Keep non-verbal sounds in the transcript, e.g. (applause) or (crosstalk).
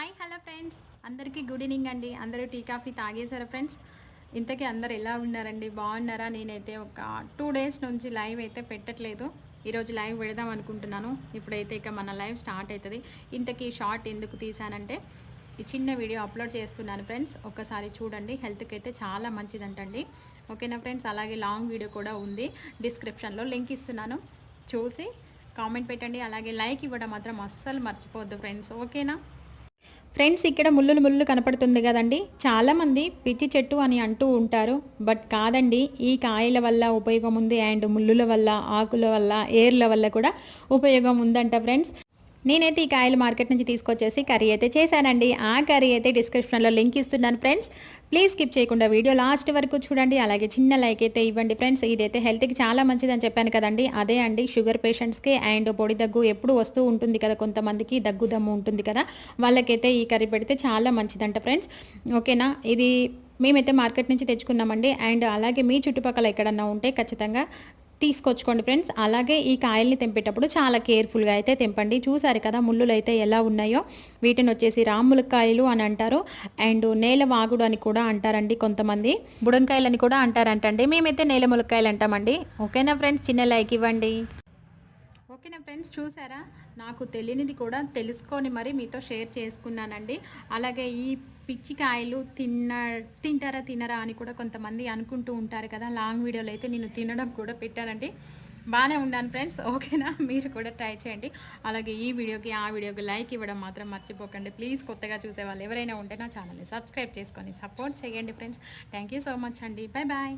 Hi hello friends. అందరికీ good evening అండి. అందరూ టీ కాఫీ తాగేశారా ఫ్రెండ్స్? ఇంతకీ అందరు ఎలా ఉన్నారండి? బాగున్నారా? నేనైతే ఒక టూ డేస్ నుంచి లైవ్ అయితే పెట్టట్లేదు. ఈరోజు లైవ్ పెడదాం అనుకుంటున్నాను. ఇప్పుడైతే ఇక మన లైవ్ స్టార్ట్ అవుతుంది ఇంతకీ షార్ట్ ఎందుకు తీసానంటే ఈ చిన్న వీడియో అప్లోడ్ చేస్తున్నాను ఫ్రెండ్స్. ఒక్కసారి చూడండి. హెల్త్కి అయితే చాలా మంచిదంటండి. ఓకేనా ఫ్రెండ్స్? అలాగే లాంగ్ వీడియో కూడా ఉంది. డిస్క్రిప్షన్లో లింక్ ఇస్తున్నాను. చూసి కామెంట్ పెట్టండి. అలాగే లైక్ ఇవ్వడం మాత్రం అస్సలు మర్చిపోవద్దు ఫ్రెండ్స్. ఓకేనా? ఫ్రెండ్స్ ఇక్కడ ముళ్ళులు ముళ్ళు కనపడుతుంది కదండి. చాలామంది పిచ్చి చెట్టు అని అంటూ ఉంటారు. బట్ కాదండి ఈ కాయల వల్ల ఉపయోగం ఉంది అండ్ ముళ్ళుల వల్ల ఆకుల వల్ల ఏర్ల వల్ల కూడా ఉపయోగం ఉందంట ఫ్రెండ్స్ నేనైతే ఈ కాయలు మార్కెట్ నుంచి తీసుకొచ్చేసి కర్రీ అయితే చేశానండి. ఆ కర్రీ అయితే డిస్క్రిప్షన్లో లింక్ ఇస్తున్నాను ఫ్రెండ్స్. ప్లీజ్ స్కిప్ చేయకుండా వీడియో లాస్ట్ వరకు చూడండి. అలాగే చిన్న లైక్ అయితే ఇవ్వండి ఫ్రెండ్స్. ఇదైతే హెల్త్కి చాలా మంచిదని చెప్పాను కదండి. అదే అండి షుగర్ పేషెంట్స్కి అండ్ పొడి దగ్గు ఎప్పుడు వస్తూ ఉంటుంది కదా కొంతమందికి దగ్గు దమ్ము ఉంటుంది కదా వాళ్ళకైతే ఈ కర్రీ పెడితే చాలా మంచిదంట ఫ్రెండ్స్. ఓకేనా? ఇది మేమైతే మార్కెట్ నుంచి తెచ్చుకున్నామండి. అండ్ అలాగే మీ చుట్టుపక్కల ఎక్కడన్నా ఉంటే ఖచ్చితంగా తీసుకొచ్చుకోండి ఫ్రెండ్స్. అలాగే ఈ కాయల్ని తెంపేటప్పుడు చాలా కేర్ఫుల్గా అయితే తెంపండి. చూసారు కదా ముళ్ళులు అయితే ఎలా ఉన్నాయో. వీటిని వచ్చేసి రాములకాయలు అని అంటారు. అండ్ నేల వాగుడు అని కూడా అంటారండి కొంతమంది. బుడంకాయలని కూడా అంటారంటండి. మేమైతే నేల ములక్కాయలు అంటామండి. ఓకేనా ఫ్రెండ్స్? చిన్న లైక్ ఇవ్వండి. ఓకేనా ఫ్రెండ్స్? చూసారా? నాకు తెలియనిది కూడా తెలుసుకొని మరి మీతో షేర్ చేసుకున్నానండి. అలాగే ఈ పిచ్చికాయలు తిన్న తింటారా తినరా అని కూడా కొంతమంది అనుకుంటూ ఉంటారు కదా. లాంగ్ వీడియోలో అయితే నేను తినడం కూడా పెట్టానండి. బాగానే ఉన్నాను ఫ్రెండ్స్. ఓకేనా? (laughs) మీరు కూడా ట్రై చేయండి. అలాగే ఈ వీడియోకి ఆ వీడియోకి లైక్ ఇవ్వడం మాత్రం మర్చిపోకండి. ప్లీజ్ కొత్తగా చూసే వాళ్ళు ఎవరైనా ఉంటే నా ఛానల్ని సబ్స్క్రైబ్ చేసుకొని సపోర్ట్ చేయండి friends. Thank you so much అండి. Bye bye.